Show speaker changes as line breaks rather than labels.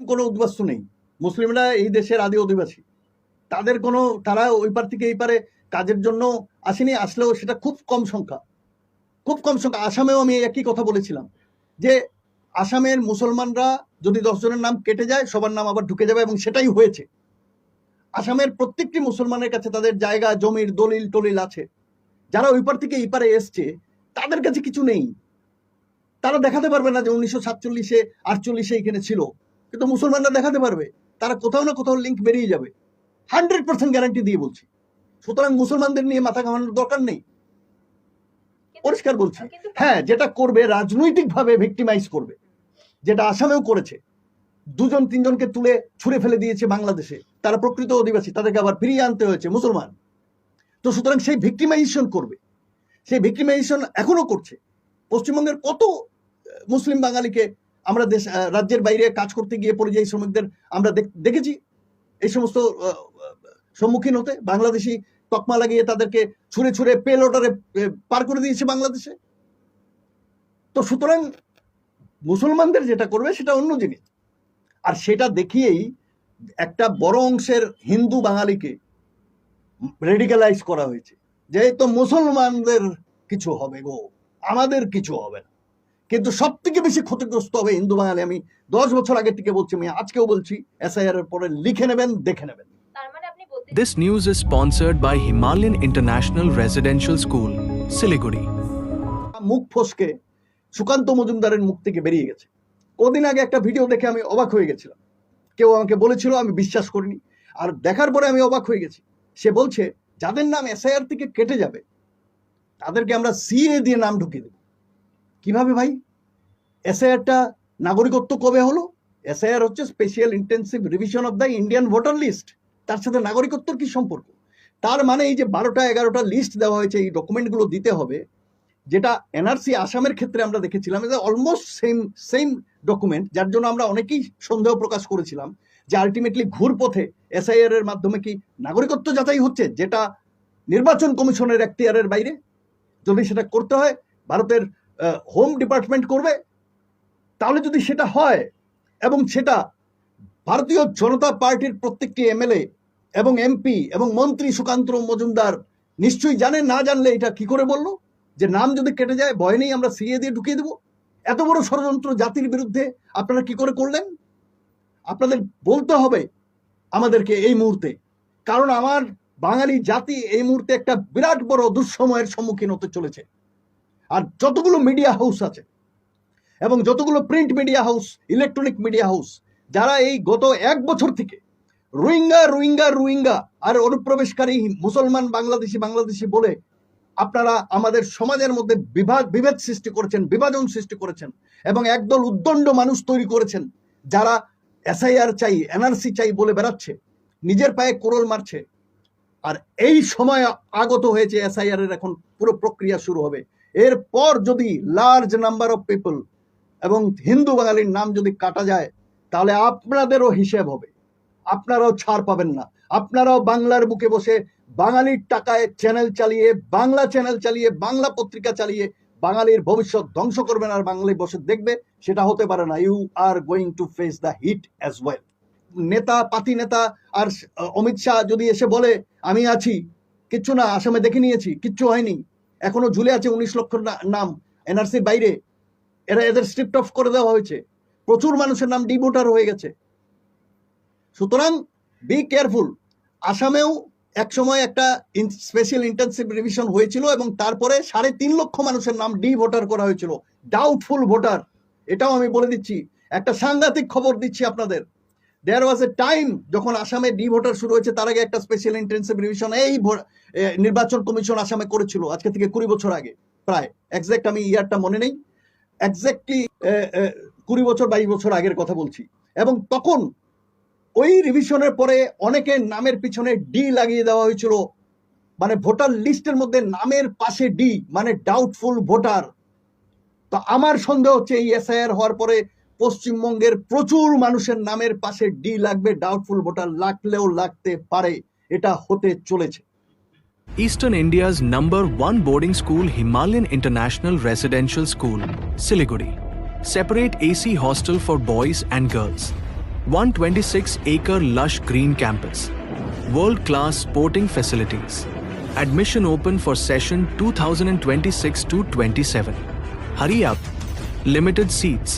কোনো উদ্বাস্তু নেই। মুসলিমরা এই দেশের আদি অধিবাসী। তাদের কোনো, তারা ওই পার থেকে এই পারে কাজের জন্য আসেনি, আসলেও সেটা খুব কম সংখ্যা। খুব কম সংখ্যা। আসামেও আমি একই কথা বলেছিলাম যে, আসামের মুসলমানরা যদি দশজনের নাম কেটে যায়, সবার নাম আবার ঢুকে যাবে এবং সেটাই হয়েছে। আসামের প্রত্যেকটি মুসলমানের কাছে তাদের জায়গা, জমির দলিল টলিল আছে। যারা ওই পার থেকে এই পারে এসছে, তাদের কাছে কিছু নেই। তারা দেখাতে পারবে না যে উনিশশো সাতচল্লিশে, আটচল্লিশে এখানে ছিল। কিন্তু মুসলমানরা দেখাতে পারবে। তারা কোথাও না কোথাও লিঙ্ক বেরিয়ে যাবে। হান্ড্রেড পার্সেন্ট গ্যারান্টি দিয়ে বলছি। সুতরাং মুসলমানদের নিয়ে মাথা ঘামানোর দরকার নেই। পরিষ্কার বলছি। হ্যাঁ যেটা করবে রাজনৈতিকভাবে ভিক্টিমাইজ করবে। যেটা আসামেও করেছে। দুজন তিনজনকে তুলে ছুঁড়ে ফেলে দিয়েছে বাংলাদেশে। তারা প্রকৃত অধিবাসী তাদেরকে আবার ফিরিয়ে আনতে হয়েছে মুসলমান। তো সুতরাং সেই ভিক্টিমাইজেশন করবে। সেই ভিক্টিমাইজেশন এখনও করছে। পশ্চিমবঙ্গের কত মুসলিম বাঙালিকে আমরা দেশ রাজ্যের বাইরে কাজ করতে গিয়ে পরিযায়ী শ্রমিকদের আমরা দেখ- দেখেছি। এই সমস্ত সম্মুখীন হতে বাংলাদেশি তকমা লাগিয়ে তাদেরকে ছুঁড়ে ছুঁড়ে পেল অর্ডারে পার করে দিয়েছে বাংলাদেশে। তো সুতরাং মুসলমানদের যেটা করবে সেটা অন্য জিনিস। আর সেটা দেখিয়েই একটা বড় অংশের হিন্দু বাঙালিকে রেডিকালাইজ করা হয়েছে। যে, এই তো মুসলমানদের কিছু হবে গো, আমাদের কিছু হবে না। কিন্তু সব থেকে বেশি ক্ষতিগ্রস্ত হবে হিন্দু বাঙালি আমি দশ বছর আগে থেকে বলছি আমি আজকেও বলছি এসআইআর এর পরে লিখে নেবেন দেখে নেবেন।
তার মানে
This news is sponsored by Himalayan International Residential School, Siliguri.
মুখ ফসকে সুকান্ত মজুমদারের মুখ থেকে বেরিয়ে গেছে। কদিন আগে একটা ভিডিও দেখে আমি অবাক হয়ে গেছিলাম। কেউ আমাকে বলেছিল আমি বিশ্বাস করিনি। আর দেখার পরে আমি অবাক হয়ে গেছি। সে বলছে যাদের নাম এসআইআর থেকে কেটে যাবে তাদেরকে আমরা সিএ দিয়ে নাম ঢুকিয়ে দেব। কীভাবে ভাই? এসআইআরটা নাগরিকত্ব কবে হলো? এসআইআর হচ্ছে special intensive revision of the Indian voter list তার সাথে নাগরিকত্বর কি সম্পর্ক? তার মানে এই যে বারোটা, এগারোটা লিস্ট দেওয়া হয়েছে, এই ডকুমেন্টগুলো দিতে হবে, যেটা এনআরসি আসামের ক্ষেত্রে আমরা দেখেছিলাম, এটা অলমোস্ট সেম সেম ডকুমেন্ট যার জন্য আমরা অনেকেই সন্দেহ প্রকাশ করেছিলাম যে আলটিমেটলি ঘুরপথে এসআইআর এর মাধ্যমে কি নাগরিকত্ব যাচাই হচ্ছে, যেটা নির্বাচন কমিশনের এখতিয়ারের বাইরে। যদি সেটা করতে হয়, ভারতের হোম ডিপার্টমেন্ট করবে, তাহলে যদি সেটা হয় এবং সেটা ভারতীয় জনতা পার্টির প্রত্যেকটি এমএলএ এবং এমপি এবং মন্ত্রী সুকান্ত মজুমদার নিশ্চয়ই জানে, না জানলে এটা কি করে বলল? যে নাম যদি কেটে যায়, ভয় নেই, আমরা সিএ দিয়ে ঢুকিয়ে দেবো। এত বড় ষড়যন্ত্র জাতির বিরুদ্ধে আপনারা কি করে করলেন? আপনাদের বলতে হবে আমাদেরকে এই মুহূর্তে। কারণ আমার বাঙালি জাতি এই মুহূর্তে একটা বিরাট বড় দুঃসময়ের সম্মুখীন হতে চলেছে। আর যতগুলো মিডিয়া হাউস আছে, এবং যতগুলো print media house electronic media house যারা এই গত এক বছর থেকে রোহিঙ্গা রোহিঙ্গা রোহিঙ্গা আর অনুপ্রবেশকারী মুসলমান, বাংলাদেশি বাংলাদেশি বলে আপনারা আমাদের সমাজের মধ্যে বিভাগ বিভেদ সৃষ্টি করেছেন, বিভাজন সৃষ্টি করেছেন, এবং একদল উদ্দণ্ড মানুষ তৈরি করেছেন, যারা এসআইআর চাই এনআরসি চাই বলে বেড়াচ্ছে, নিজের পায়ে কোরল মারছে, আর এই সময় আগত হয়েছে এসআইআর এর এখন পুরো প্রক্রিয়া শুরু হবে। এরপর যদি লার্জ নাম্বার অফ পিপল এবং হিন্দু বাঙালির নাম যদি কাটা যায়, তাহলে আপনাদেরও হিসেব হবে। আপনারাও ছাড় পাবেন না। আপনারাও বাংলার বুকে বসে বাঙালির টাকায় চ্যানেল চালিয়ে, বাংলা চ্যানেল চালিয়ে, বাংলা পত্রিকা চালিয়ে বাঙালির ভবিষ্যৎ ধ্বংস করবেন আর বাঙালি বসে দেখবে, সেটা হতে পারে না। You are going to face the heat as well নেতা, পাতি নেতা আর অমিত শাহ যদি এসে বলে, আমি আছি। কিচ্ছু না, আসামে দেখে নিয়েছি, কিচ্ছু হয়নি। এখনও ঝুলে আছে উনিশ লক্ষ নাম, এনআরসির বাইরে। এরা এদের স্ট্রিপ্ট অফ করে দেওয়া হয়েছে। প্রচুর মানুষের নাম ডিভোটার হয়ে গেছে। সুতরাং বি কেয়ারফুল আসামেও এক সময় একটা স্পেশাল ইন্টেনসিভ রিভিশন হয়েছিল এবং তারপরে সাড়ে তিন লক্ষ মানুষের নাম ডি ভোটার করা হয়েছিল। ডাউটফুল ভোটার এটাও আমি বলে দিচ্ছি। একটা সাংঘাতিক খবর দিচ্ছি আপনাদের। দেয়ার ওয়াজ এ টাইম যখন আসামে ডি ভোটার শুরু হয়েছে, তার আগে একটা স্পেশাল ইন্টেনসিভ রিভিশন এই নির্বাচন কমিশন আসামে করেছিল, আজকে থেকে কুড়ি বছর আগে, প্রায়। এক্সাক্ট আমি ইয়ারটা মনে নেই। এক্স্যাক্টলি কুড়ি বছর, বাইশ বছর আগের কথা বলছি। এবং তখন ওই রিভিশনের পরে অনেকের নামের পিছনে ডি লাগিয়ে দেওয়া হয়েছিল। মানে ভোটার লিস্টের মধ্যে নামের পাশে ডি মানে ডাউটফুল ভোটার তো আমার সন্দেহ হচ্ছে এই এসআইআর হওয়ার পরে পশ্চিমবঙ্গের প্রচুর মানুষের নামের পাশে ডি লাগবে ডাউটফুল ভোটার লাগলেও লাগতে পারে এটা হতে চলেছে
Eastern India's number one boarding school, Himalayan International Residential School, Siliguri. Separate AC hostel for boys and girls. 126 acre lush green campus, world class sporting facilities. Admission open for session 2026 to 27. Hurry up, limited seats.